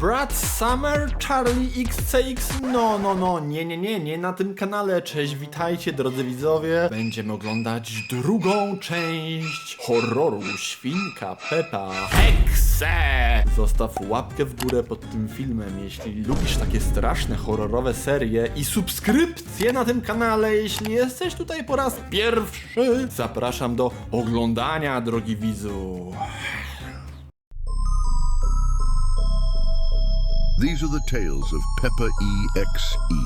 Brad Summer, Charlie XCX, no, no, no, nie, nie, nie, nie na tym kanale. Cześć, witajcie drodzy widzowie. Będziemy oglądać drugą część horroru Świnka Pepa Hexe. Zostaw łapkę w górę pod tym filmem, jeśli lubisz takie straszne horrorowe serie i subskrypcję na tym kanale, jeśli jesteś tutaj po raz pierwszy. Zapraszam do oglądania, drogi widzu. These are the tales of Pepper E.X.E.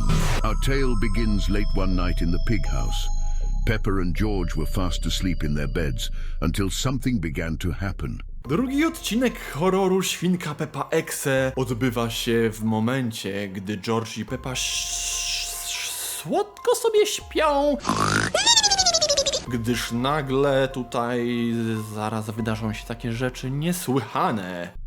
Our tale begins late one night in the pig house. Pepper and George were fast asleep in their beds until something began to happen. Drugi odcinek horroru Świnka Pepa Exe odbywa się w momencie, gdy George i Pepa ś- słodko sobie śpią. Gdyż nagle tutaj zaraz wydarzą się takie rzeczy niesłychane.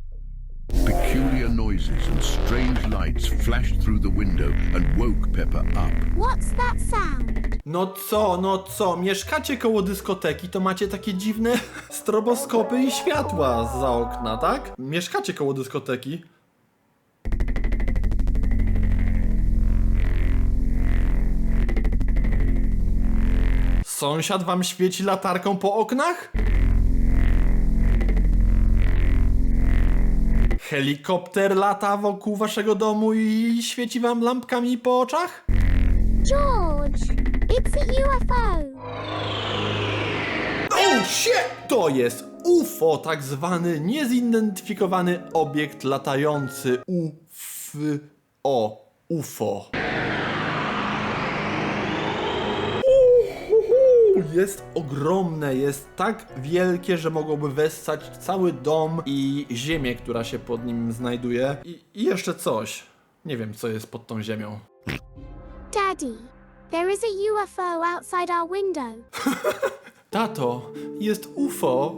Peculiar noises and strange lights flashed through the window and woke Pepper up. What's that sound? No co, no co, mieszkacie koło dyskoteki, to macie takie dziwne stroboskopy i światła za okna, tak? Mieszkacie koło dyskoteki? Sąsiad wam świeci latarką po oknach? Helikopter lata wokół waszego domu i świeci wam lampkami po oczach? George, it's a UFO. Oh shit! To jest UFO, tak zwany niezidentyfikowany obiekt latający UFO. UFO. Jest ogromne, jest tak wielkie, że mogłoby wessać cały dom i ziemię, która się pod nim znajduje. I, i jeszcze coś. Nie wiem, co jest pod tą ziemią. Daddy, there is a UFO outside our window. Tato, jest UFO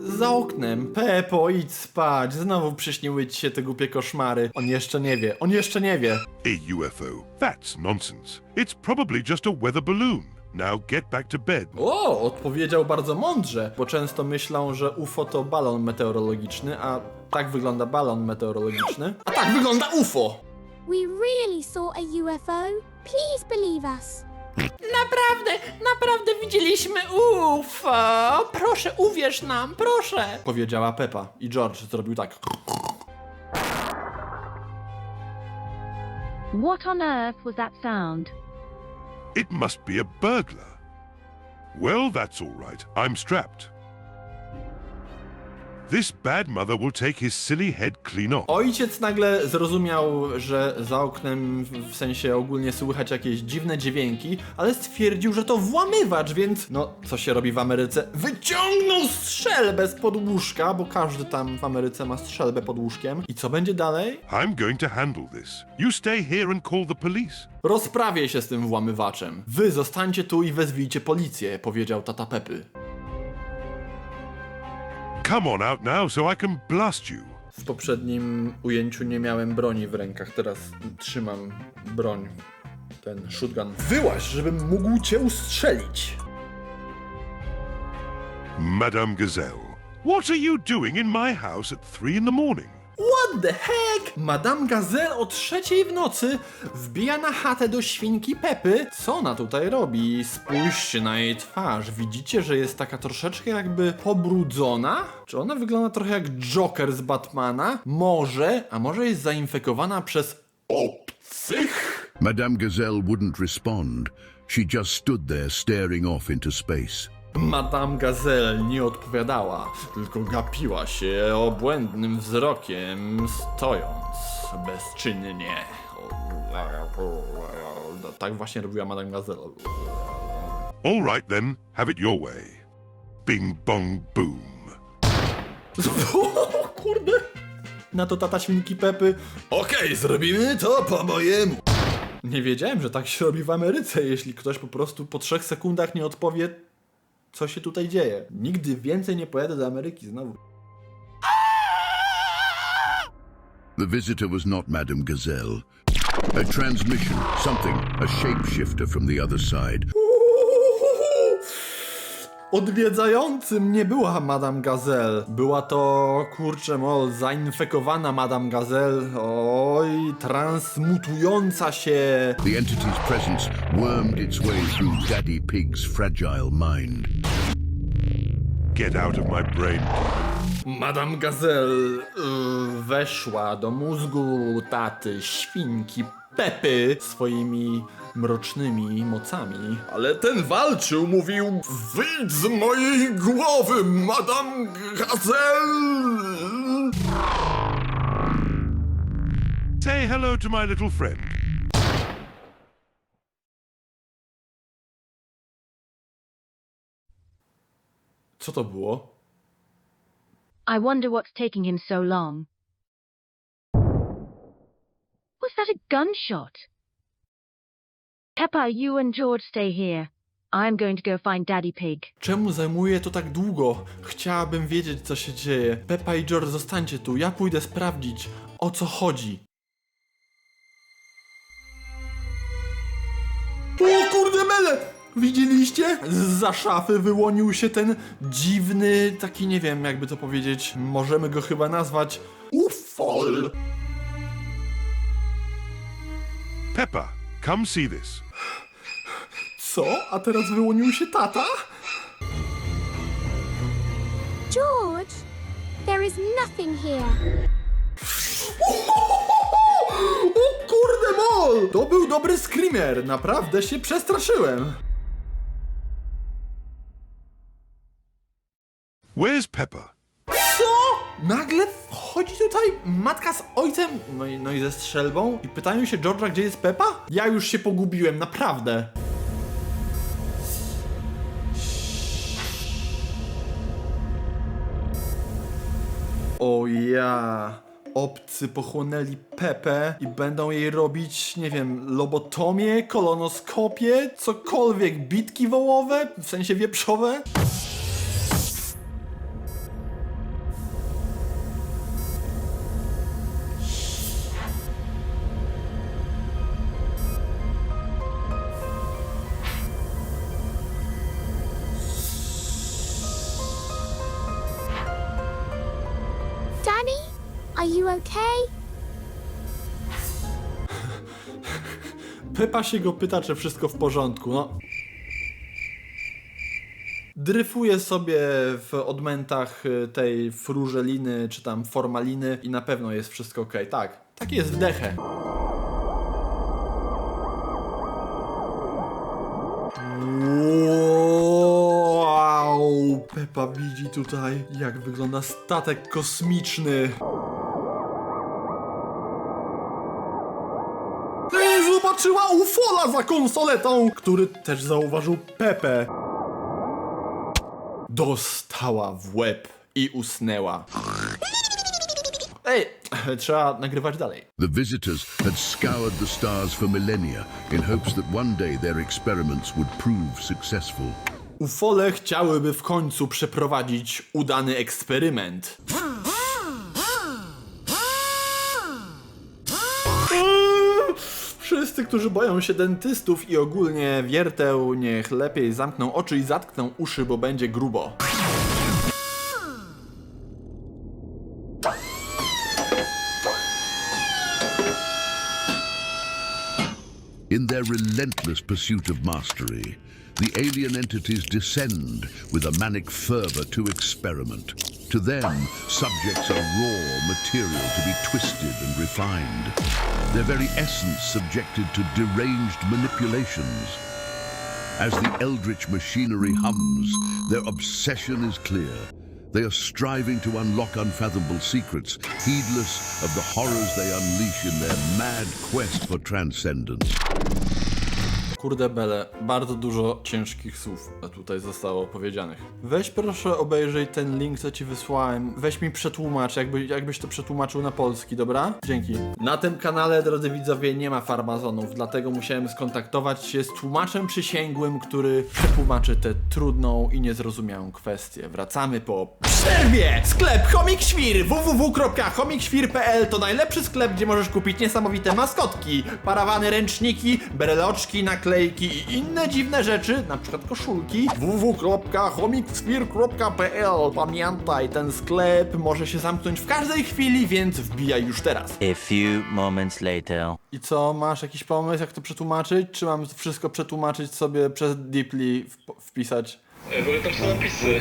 za oknem. Pepo, idź spać. Znowu przyśniły ci się te głupie koszmary. On jeszcze nie wie, on jeszcze nie wie. A UFO? That's nonsense. It's probably just a weather balloon. Now get back to bed. O, odpowiedział bardzo mądrze, bo często myślą, że UFO to balon meteorologiczny, a tak wygląda balon meteorologiczny. A tak wygląda UFO! We really saw a UFO. Please believe us. Naprawdę, naprawdę widzieliśmy UFO! Proszę, uwierz nam, proszę! Powiedziała Pepa i George zrobił tak. What on earth was that sound? It must be a burglar. Well, that's all right. I'm strapped. This bad mother will take his silly head clean off. Ojciec nagle zrozumiał, że za oknem w- sensie ogólnie słychać jakieś dziwne dźwięki, ale stwierdził, że to włamywacz, więc no co się robi w Ameryce? Wyciągnął strzelbę z pod łóżka, bo każdy tam w Ameryce ma strzelbę pod łóżkiem. I co będzie dalej? I'm going to handle this. You stay here and call the police. Rozprawię się z tym włamywaczem. Wy zostańcie tu i wezwijcie policję, powiedział tata Pepy. Come on out now so I can blast you. W poprzednim ujęciu nie miałem broni w rękach, teraz trzymam broń. Ten shotgun. Wyłaź, żebym mógł cię ustrzelić. Madame Gazelle, what are you doing in my house at three in the morning? What the heck? Madame Gazelle o trzeciej w nocy wbija na chatę do świnki Pepy. Co ona tutaj robi? Spójrzcie na jej twarz. Widzicie, że jest taka troszeczkę jakby pobrudzona? Czy ona wygląda trochę jak Joker z Batmana? Może, a może jest zainfekowana przez obcych? Madame Gazelle wouldn't respond. She just stood there staring off into space. Madame Gazelle nie odpowiadała, tylko gapiła się obłędnym wzrokiem, stojąc bezczynnie. Tak właśnie robiła Madame Gazelle. All right then, have it your way. Bing bong boom. O kurde! Na to tata świnki Pepy. Okej, zrobimy to po mojemu. Nie wiedziałem, że tak się robi w Ameryce, jeśli ktoś po prostu po trzech sekundach nie odpowie, co się tutaj dzieje. Nigdy więcej nie pojadę do Ameryki znowu. The visitor was not Madame Gazelle. A transmission, something, a shapeshifter from the other side. Odwiedzającym nie była Madame Gazelle. Była to, kurczę mol, zainfekowana Madame Gazelle. Oj, transmutująca się. The entity's presence wormed its way through Daddy Pig's fragile mind. Get out of my brain. Madame Gazelle y, weszła do mózgu taty świnki Pepy swoimi mrocznymi mocami. Ale ten walczył, mówił Wyjdź z mojej głowy, Madame Gazelle! Say hello to my little friend. Co to było? I wonder what's taking him so long. Was that a gunshot? Peppa, you and George stay here. I'm going to go find Daddy Pig. Czemu zajmuje to tak długo? Chciałabym wiedzieć, co się dzieje. Peppa i George, zostańcie tu. Ja pójdę sprawdzić, o co chodzi. O kurde mele! Widzieliście? Za szafy wyłonił się ten dziwny, taki nie wiem, jakby to powiedzieć, możemy go chyba nazwać ufol. Peppa, come see this. Co? A teraz wyłonił się tata? George, there is nothing here. O kurde mol! To był dobry screamer, naprawdę się przestraszyłem. Where's Peppa? Co? Nagle wchodzi tutaj matka z ojcem, no i, no i ze strzelbą i pytają się George'a, gdzie jest Peppa? Ja już się pogubiłem, naprawdę. O ja. Obcy pochłonęli Pepę i będą jej robić, nie wiem, lobotomię, kolonoskopię, cokolwiek, bitki wołowe, w sensie wieprzowe. Are you okay? Pepa się go pyta, czy wszystko w porządku, no. Dryfuje sobie w odmętach y, tej frużeliny, czy tam formaliny i na pewno jest wszystko ok. Tak, tak jest wdechę. Wow! Pepa widzi tutaj, jak wygląda statek kosmiczny. Zobaczyła ufola za konsoletą, który też zauważył Pepe. Dostała w łeb i usnęła. Ej, trzeba nagrywać dalej. The visitors had scoured the stars for millennia in hopes that one day their experiments would prove successful. Ufole chciałyby w końcu przeprowadzić udany eksperyment. Wszyscy, którzy boją się dentystów i ogólnie wierteł, niech lepiej zamkną oczy i zatkną uszy, bo będzie grubo. In their relentless pursuit of mastery, the alien entities descend with a manic fervor to experiment. To them, subjects are raw material to be twisted and refined, their very essence subjected to deranged manipulations. As the eldritch machinery hums, their obsession is clear. They are striving to unlock unfathomable secrets, heedless of the horrors they unleash in their mad quest for transcendence. Kurde bele, bardzo dużo ciężkich słów tutaj zostało powiedzianych. Weź proszę obejrzyj ten link, co ci wysłałem. Weź mi przetłumacz, jakby, jakbyś to przetłumaczył na polski, dobra? Dzięki. Na tym kanale, drodzy widzowie, nie ma farmazonów, dlatego musiałem skontaktować się z tłumaczem przysięgłym, który przetłumaczy tę trudną i niezrozumiałą kwestię. Wracamy po przerwie! Sklep Chomik Świr www.chomikświr.pl to najlepszy sklep, gdzie możesz kupić niesamowite maskotki, parawany ręczniki, breloczki, naklejki naklejki i inne dziwne rzeczy, na przykład koszulki, www.homicsphere.pl Pamiętaj, ten sklep może się zamknąć w każdej chwili, więc wbijaj już teraz. A few moments later. I co, masz jakiś pomysł, jak to przetłumaczyć? Czy mam wszystko przetłumaczyć sobie przez Deeply wp- wpisać? W ogóle tam są napisy.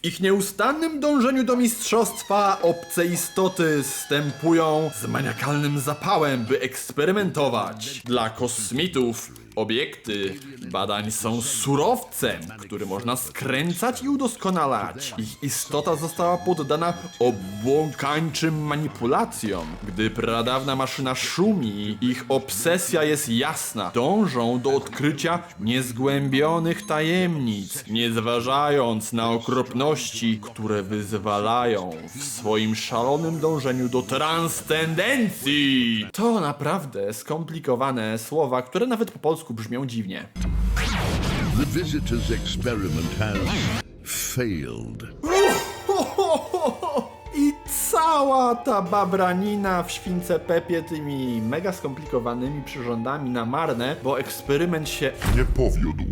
W ich nieustannym dążeniu do mistrzostwa obce istoty stępują z maniakalnym zapałem, by eksperymentować. Dla kosmitów obiekty badań są surowcem, który można skręcać i udoskonalać. Ich istota została poddana obłąkańczym manipulacjom. Gdy pradawna maszyna szumi, ich obsesja jest jasna. Dążą do odkrycia niezgłębionych tajemnic, nie zważając na okropności, które wyzwalają w swoim szalonym dążeniu do transcendencji. To naprawdę skomplikowane słowa, które nawet po polsku brzmią dziwnie. The visitor's experiment has failed. I cała ta babranina w śwince Pepie tymi mega skomplikowanymi przyrządami na marne, bo eksperyment się Nie powiódł.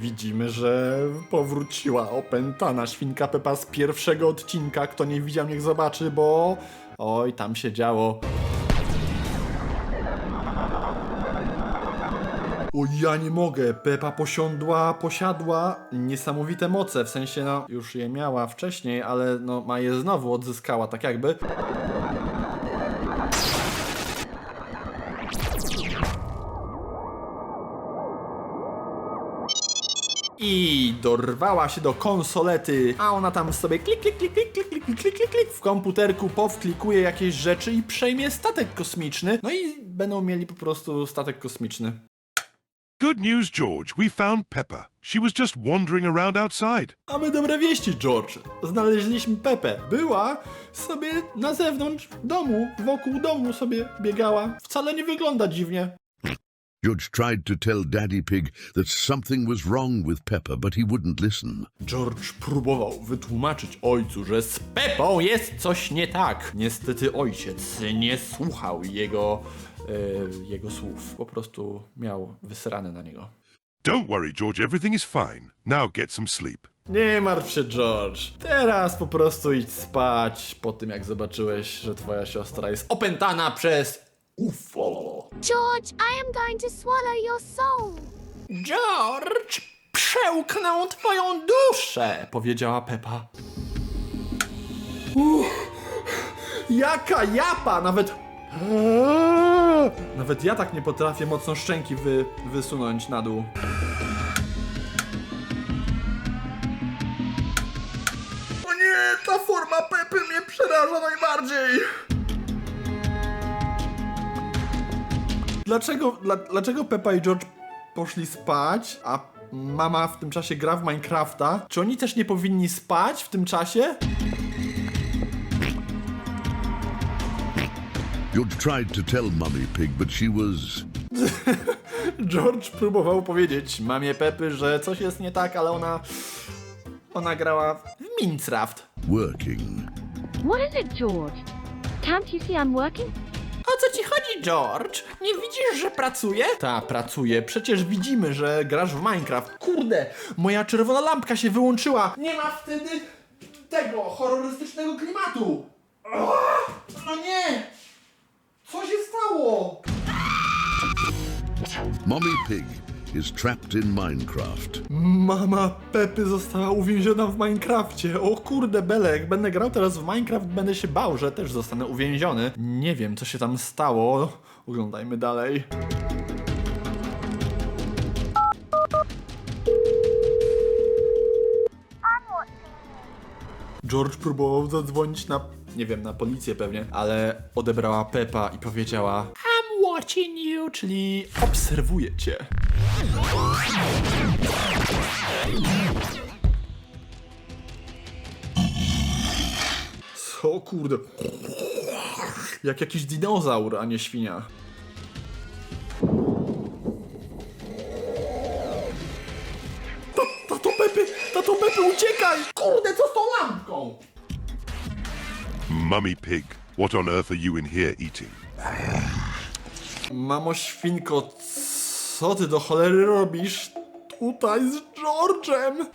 Widzimy, że powróciła opętana świnka Pepa z pierwszego odcinka. Kto nie widział, niech zobaczy, bo oj, tam się działo. O ja nie mogę, Pepa posiądła, posiadła niesamowite moce, w sensie no już je miała wcześniej, ale no ma je znowu odzyskała, tak jakby. I dorwała się do konsolety, a ona tam sobie klik, klik, klik, klik, klik, klik, klik, klik, klik, w komputerku powklikuje jakieś rzeczy i przejmie statek kosmiczny. No i będą mieli po prostu statek kosmiczny. Good news, George. We found Pepper. She was just wandering around outside. Mamy dobre wieści, George. Znaleźliśmy Pepę. Była sobie na zewnątrz domu, wokół domu sobie biegała. Wcale nie wygląda dziwnie. George tried to tell Daddy Pig that something was wrong with Pepper, but he wouldn't listen. George próbował wytłumaczyć ojcu, że z Pepą jest coś nie tak. Niestety ojciec nie słuchał jego, jego słów. Po prostu miał wysrane na niego. Don't worry, George. Everything is fine. Now get some sleep. Nie martw się, George. Teraz po prostu idź spać po tym, jak zobaczyłeś, że twoja siostra jest opętana przez UFO. George, I am going to swallow your soul. George, przełknę twoją duszę, powiedziała Pepa. Uff, jaka japa, nawet... Eee, Nawet ja tak nie potrafię mocno szczęki wy, wysunąć na dół. O nie, ta forma Pepy mnie przeraża najbardziej. Dlaczego, dla, dlaczego Peppa i George poszli spać, a mama w tym czasie gra w Minecrafta? Czy oni też nie powinni spać w tym czasie? George tried to tell Mummy Pig, but she was George próbował powiedzieć mamie Pepy, że coś jest nie tak, ale ona... Ona grała w Minecraft. working. What is it, George? Can't you see I'm working? O co ci chodzi, George? Nie widzisz, że pracuję? Ta, pracuję. Przecież widzimy, że grasz w Minecraft. Kurde, moja czerwona lampka się wyłączyła. Nie ma wtedy tego horrorystycznego klimatu. No nie! Co się stało? Mummy Pig is trapped in Minecraft. Mama Pepy została uwięziona w Minecrafcie. O kurde, Bele, jak będę grał teraz w Minecraft, będę się bał, że też zostanę uwięziony. Nie wiem, co się tam stało. Oglądajmy dalej. George próbował zadzwonić na, nie wiem, na policję pewnie, ale odebrała Pepa i powiedziała I'm watching you, czyli obserwuję cię. Co kurde? Jak jakiś dinozaur, a nie świnia. Ta- Tato Pepy! Tato Pepy, uciekaj! Kurde, co z tą lampką? Mummy Pig, what on earth are you in here eating? Mamo świnko, co ty do cholery robisz tutaj z George'em?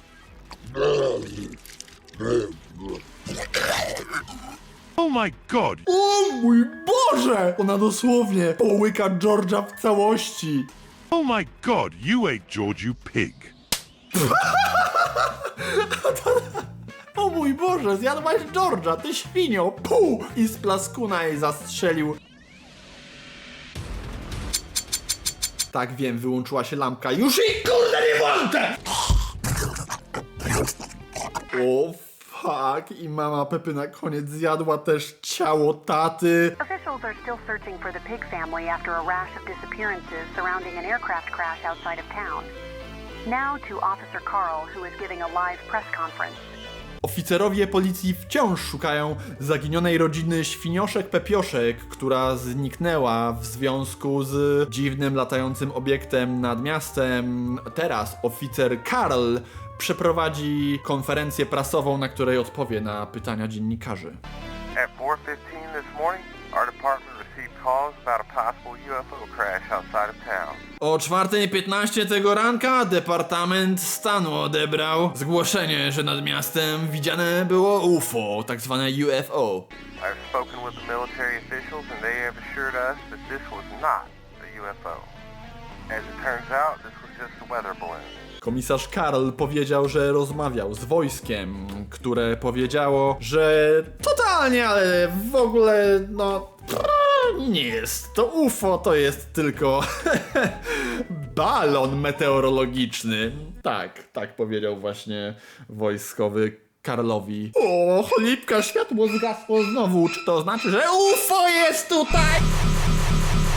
Oh my god! O mój Boże! Ona dosłownie połyka George'a w całości. Oh my god, you ate George, you pig! O mój Boże, zjadłaś George'a, ty świnio! Pół! I z plaskuna jej zastrzelił. Tak wiem, wyłączyła się lampka. Już i kurde nie włączę! O fuck, i mama Pepy na koniec zjadła też ciało taty. Officials are still searching for the Pig family after a rash of disappearances surrounding an aircraft crash outside of town. Now to Officer Carl, who is giving a live press conference. Oficerowie policji wciąż szukają zaginionej rodziny Świnioszek Pepioszek, która zniknęła w związku z dziwnym latającym obiektem nad miastem. Teraz oficer Karl przeprowadzi konferencję prasową, na której odpowie na pytania dziennikarzy. At 4.15 this morning, our department received calls about a possible UFO crash outside of town. O 4.15 tego ranka Departament Stanu odebrał zgłoszenie, że nad miastem widziane było UFO, tak zwane UFO. I've spoken with the military officials and they have assured us that this was not a UFO. As it turns out, this was just a weather balloon. Komisarz Karl powiedział, że rozmawiał z wojskiem, które powiedziało, że totalnie, ale w ogóle, no. Nie jest to UFO, to jest tylko balon meteorologiczny. Tak, tak powiedział właśnie wojskowy Karlowi. O, cholipka, światło zgasło znowu. Czy to znaczy, że UFO jest tutaj?